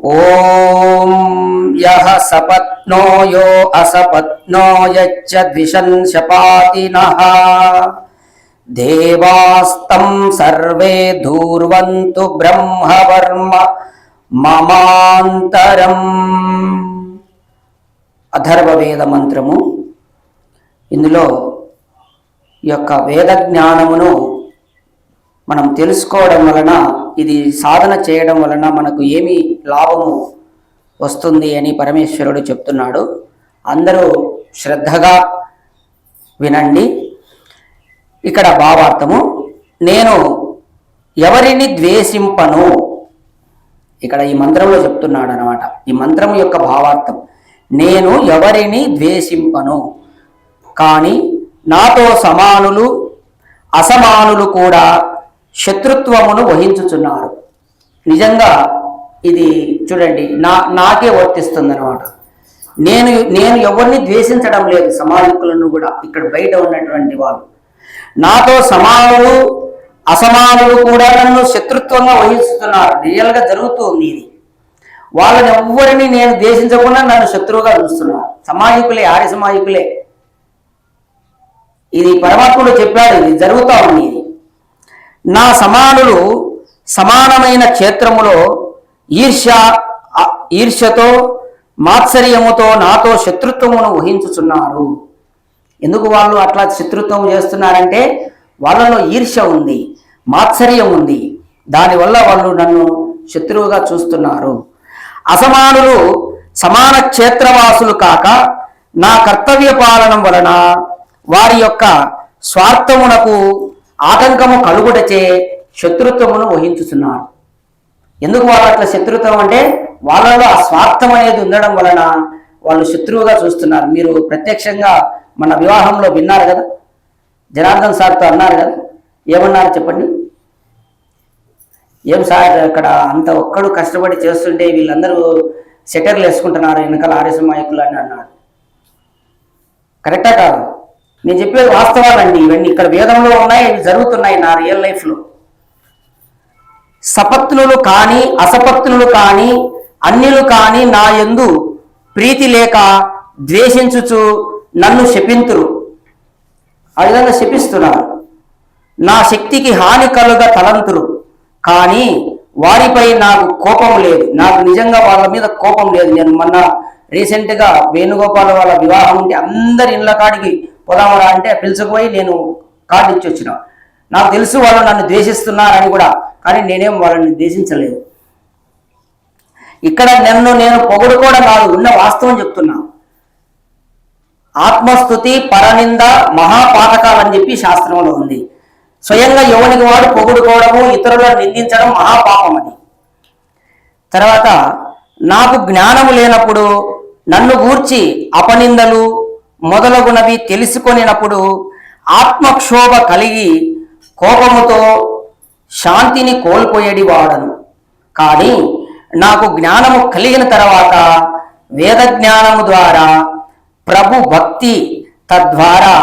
ఓం యః సపత్నో యో అసపత్నో యచ్చ ద్విషంశపాతినః దేవాస్తం సర్వే ధూర్వంతు బ్రహ్మవర్మ మమాంతరం. అథర్వవేద మంత్రము. ఇందులో ఈ యొక్క వేద జ్ఞానమును మనం తెలుసుకోవడం వలన ఇది సాధన చేయడం వలన మనకు ఏమి లాభము వస్తుంది అని పరమేశ్వరుడు చెప్తున్నాడు. అందరూ శ్రద్ధగా వినండి. ఇక్కడ భావార్థము నేను ఎవరిని ద్వేషింపను? ఇక్కడ ఈ మంత్రంలో చెప్తున్నాడు అనమాట ఈ మంత్రం యొక్క భావార్థం నేను ఎవరిని ద్వేషింపను? కానీ నాతో సమానులు అసమానులు కూడా శత్రుత్వమును వహించుచున్నారు. నిజంగా ఇది చూడండి నా నాకే వర్తిస్తుంది అనమాట నేను నేను ఎవరిని ద్వేషించడం లేదు సమాజకులను కూడా ఇక్కడ బయట ఉన్నటువంటి వాళ్ళు. నాతో సమానులు అసమానులు కూడా నన్ను శత్రుత్వంగా వహిస్తున్నారు రియల్గా జరుగుతుంది ఇది. వాళ్ళని ఎవ్వరిని నేను ద్వేషించకుండా నన్ను శత్రువుగా చూస్తున్నారు. సమాజికులే ఆర్య సమాజికులే ఇది పరమాత్ముడు చెప్పాడు ఇది జరుగుతూ ఉంది ఇది. నా సమానులు సమానమైన క్షేత్రములో ఈర్ష్య ఈర్ష్యతో మాత్సర్యముతో నాతో శత్రుత్వమును ఊహించుచున్నారు. ఎందుకు వాళ్ళు అట్లా శత్రుత్వం చేస్తున్నారంటే వాళ్ళలో ఈర్ష్య ఉంది మాత్సర్యం ఉంది. దానివల్ల వాళ్ళు నన్ను శత్రువుగా చూస్తున్నారు. అసమానులు సమాన క్షేత్రవాసులు కాక నా కర్తవ్య పాలనం వలన వారి యొక్క స్వార్థమునకు ఆటంకము కలుగుటచే శత్రుత్వమును వహించుతున్నారు ఎందుకు వాళ్ళు అట్లా శత్రుత్వం అంటే వాళ్ళలో ఆ స్వార్థం అనేది ఉండడం వలన వాళ్ళు శత్రువుగా చూస్తున్నారు. మీరు ప్రత్యక్షంగా మన వివాహంలో విన్నారు కదా? జనార్దన్ సార్తో అన్నారు కదా? ఏమన్నారు చెప్పండి? ఏం సార్ ఇక్కడ అంత ఒక్కడు కష్టపడి చేస్తుంటే వీళ్ళందరూ సెటర్లు వేసుకుంటున్నారు వెనకాల ఆర్ఎస్ నాయకులు అని అన్నాడు కరెక్టా కాదు? నేను చెప్పేది వాస్తవాలండి. ఇవన్నీ ఇక్కడ వేదంలో ఉన్నాయి ఇవి జరుగుతున్నాయి నా రియల్ లైఫ్లో సపత్నులు కానీ అసపత్నులు కానీ అన్యులు కానీ నా ఎందు ప్రీతి లేక ద్వేషించుచు నన్ను శపింతురు. ఆ విధంగా శపిస్తున్నారు. నా శక్తికి హాని కలుగ తలంతురు. కానీ వారిపై నాకు కోపం లేదు. నాకు నిజంగా వాళ్ళ మీద కోపం లేదు. నేను మొన్న రీసెంట్గా వేణుగోపాల్ వాళ్ళ వివాహం ఉంటే అందరి ఇళ్ళ కాడికి పోదామరా అంటే పిలుచుకుపోయి నేను కార్డు ఇచ్చి వచ్చిన. నాకు తెలుసు వాళ్ళు నన్ను ద్వేషిస్తున్నారని కూడా కానీ నేనేం వాళ్ళని ద్వేషించలేదు. ఇక్కడ నన్ను నేను పొగుడుకోవడం కాదు ఉన్న వాస్తవం చెప్తున్నా. ఆత్మస్థుతి పరనింద మహాపాతకాలు అని చెప్పి శాస్త్రంలో ఉంది. స్వయంగా యువనికి వాడు పొగుడుకోవడము ఇతరులను నిందించడం మహాపాపం అది. తర్వాత నాకు జ్ఞానము లేనప్పుడు నన్ను గూర్చి అపనిందలు మొదలగునవి తెలుసుకొనినప్పుడు ఆత్మక్షోభ కలిగి కోపముతో శాంతిని కోల్పోయేడి వాడను. కానీ నాకు జ్ఞానము కలిగిన తర్వాత వేద జ్ఞానము ద్వారా ప్రభు భక్తి తద్వారా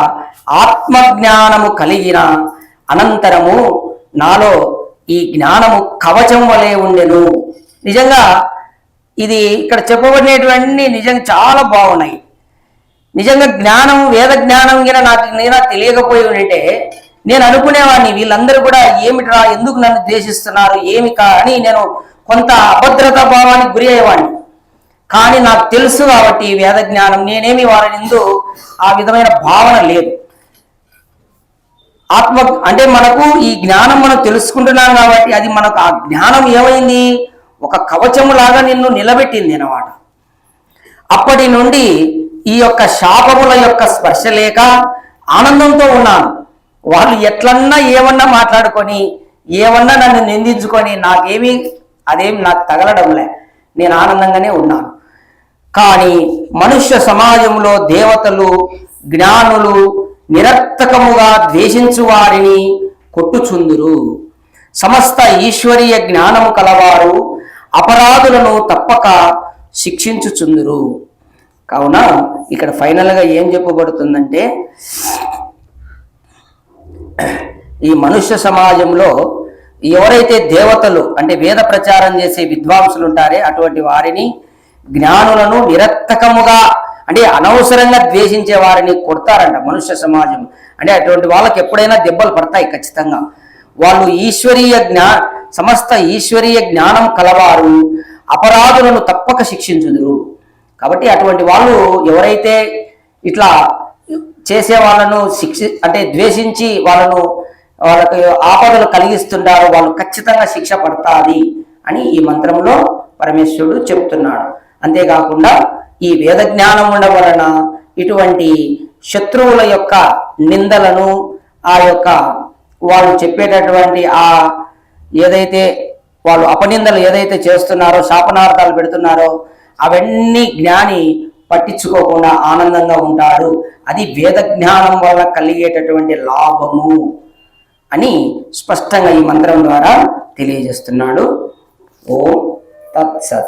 ఆత్మజ్ఞానము కలిగిన అనంతరము నాలో ఈ జ్ఞానము కవచం వలె ఉండెను. నిజంగా ఇది ఇక్కడ చెప్పబడినటువంటి నిజంగా చాలా బాగున్నాయి. నిజంగా జ్ఞానం వేద జ్ఞానం గిన నాకు నేను తెలియకపోయి ఉంటే నేను అనుకునేవాడిని. వీళ్ళందరూ కూడా ఏమిట్రా ఎందుకు నన్ను ద్వేషిస్తున్నారు ఏమి కా అని నేను కొంత అభద్రతా భావానికి గురి అయ్యేవాడిని. కానీ నాకు తెలుసు కాబట్టి వేద జ్ఞానం నేనేమి వారిని ఎందు ఆ విధమైన భావన లేదు. ఆత్మ అంటే మనకు ఈ జ్ఞానం మనం తెలుసుకుంటున్నాం కాబట్టి అది మనకు ఆ జ్ఞానం ఏమైంది? ఒక కవచము లాగా నిన్ను నిలబెట్టింది అన్నమాట. అప్పటి నుండి ఈ యొక్క శాపముల యొక్క స్పర్శ లేక ఆనందంతో ఉన్నాను. వాళ్ళు ఎట్లన్నా ఏమన్నా మాట్లాడుకొని ఏమన్నా నన్ను నిందించుకొని నాకేమీ అదేం నాకు తగలడంలే. నేను ఆనందంగానే ఉన్నాను. కానీ మనుష్య సమాజంలో దేవతలు జ్ఞానులు నిరర్థకముగా ద్వేషించు వారిని కొట్టుచుందురు. సమస్త ఈశ్వరీయ జ్ఞానము కలవారు అపరాధులను తప్పక శిక్షించుచుందురు. కావున ఇక్కడ ఫైనల్గా ఏం చెప్పబడుతుందంటే ఈ మనుష్య సమాజంలో ఎవరైతే దేవతలు అంటే వేద ప్రచారం చేసే విద్వాంసులు ఉంటారే అటువంటి వారిని జ్ఞానులను నిరర్థకముగా అంటే అనవసరంగా ద్వేషించే వారిని కొడతారంట మనుష్య సమాజం. అంటే అటువంటి వాళ్ళకి ఎప్పుడైనా దెబ్బలు పడతాయి ఖచ్చితంగా. వాళ్ళు ఈశ్వరీయ జ్ఞా సమస్త ఈశ్వరీయ జ్ఞానం కలవారు అపరాధులను తప్పక శిక్షించుదురు. కాబట్టి అటువంటి వాళ్ళు ఎవరైతే ఇట్లా చేసే వాళ్ళను శిక్షి అంటే ద్వేషించి వాళ్ళను వాళ్ళకు ఆపదలు కలిగిస్తున్నారో వాళ్ళు ఖచ్చితంగా శిక్ష పడతాది అని ఈ మంత్రంలో పరమేశ్వరుడు చెప్తున్నాడు అంతేకాకుండా ఈ వేద జ్ఞానం ఉండడం వలన ఇటువంటి శత్రువుల యొక్క నిందలను ఆ యొక్క వాళ్ళు చెప్పేటటువంటి ఆ ఏదైతే వాళ్ళు అపనిందలు ఏదైతే చేస్తున్నారో శాపనార్థాలు పెడుతున్నారో అవన్నీ జ్ఞాని పట్టించుకోకుండా ఆనందంగా ఉంటాడు. అది వేద జ్ఞానం వల్ల కలిగేటటువంటి లాభము అని స్పష్టంగా ఈ మంత్రం ద్వారా తెలియజేస్తున్నాడు. ఓం తత్సత్.